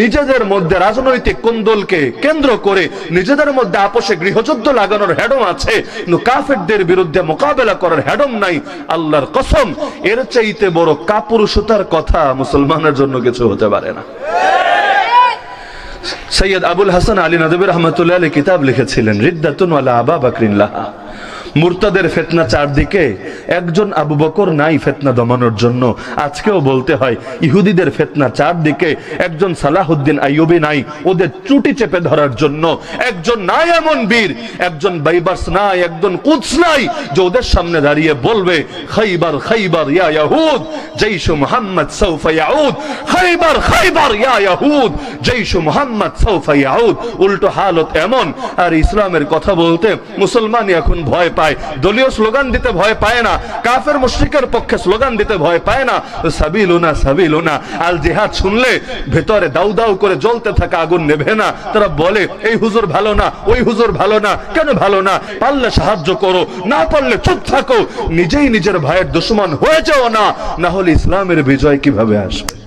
নিজেদের মধ্যে রাজনৈতিক কোন্দলকে কেন্দ্র করে নিজেদের মধ্যে আপোষে গৃহযুদ্ধ লাগানোর হ্যাডম আছে। কাফেরদের বিরুদ্ধে মোকাবেলা করার হ্যাডম নাই। আল্লাহর কসম, এর চাইতে বড় কাপুরুষতার কথা মুসলমানের জন্য কিছু হতে পারে না। সৈয়দ আবুল হাসান আলী নদীব রহমতুল্লাহ আলী কিতাব লিখেছিলেন, রিদ্দাতুন ওয়ালা আবা বাকরিন লাহা। মুরতাদের ফেতনা চারদিকে, একজন আবু বকর নাই ফেতনা দমানোর জন্য। আজকেও বলতে হয়, ইহুদিদের ফেতনা চারদিকে, একজন সালাহুদ্দিন আইয়ুবি নাই, ওদের ত্রুটি চেপে ধরার জন্য। একজন নাই এমন বীর, একজন বাইবাস নাই, একজন কুচ নাই, যে ওদের সামনে দাঁড়িয়ে বলবে, খাইবার খাইবার, ইয়া ইয়াহুদ, জৈশ মুহাম্মদ সৌফা ইয়াউদ, খাইবার খাইবার, ইয়া ইয়াহুদ, জৈশ মুহাম্মদ সৌফা ইয়াউদ। উল্টো হালত এমন, আর ইসলামের কথা বলতে মুসলমান এখন ভয় পায়। দলীয় স্লোগান দিতে ভয় পায় না। কাফের মুশরিকের পক্ষে স্লোগান দিতে ভয় পায় না। সাবিলুনা সাবিলুনা। আল জিহাদ শুনলে ভেতরে দাউ দাউ করে জ্বলতে থাকা আগুন নেভে না। তারা বলে, এই হুজুর ভালো না, ওই হুজুর ভালো না। কেন ভালো না? পারলে সাহায্য করো, না পারলে চুপ থাকো। নিজেই নিজের ভাইয়ের দুশ্মন হয়ে যাও না। না হলে ইসলামের বিজয় কীভাবে আসবে?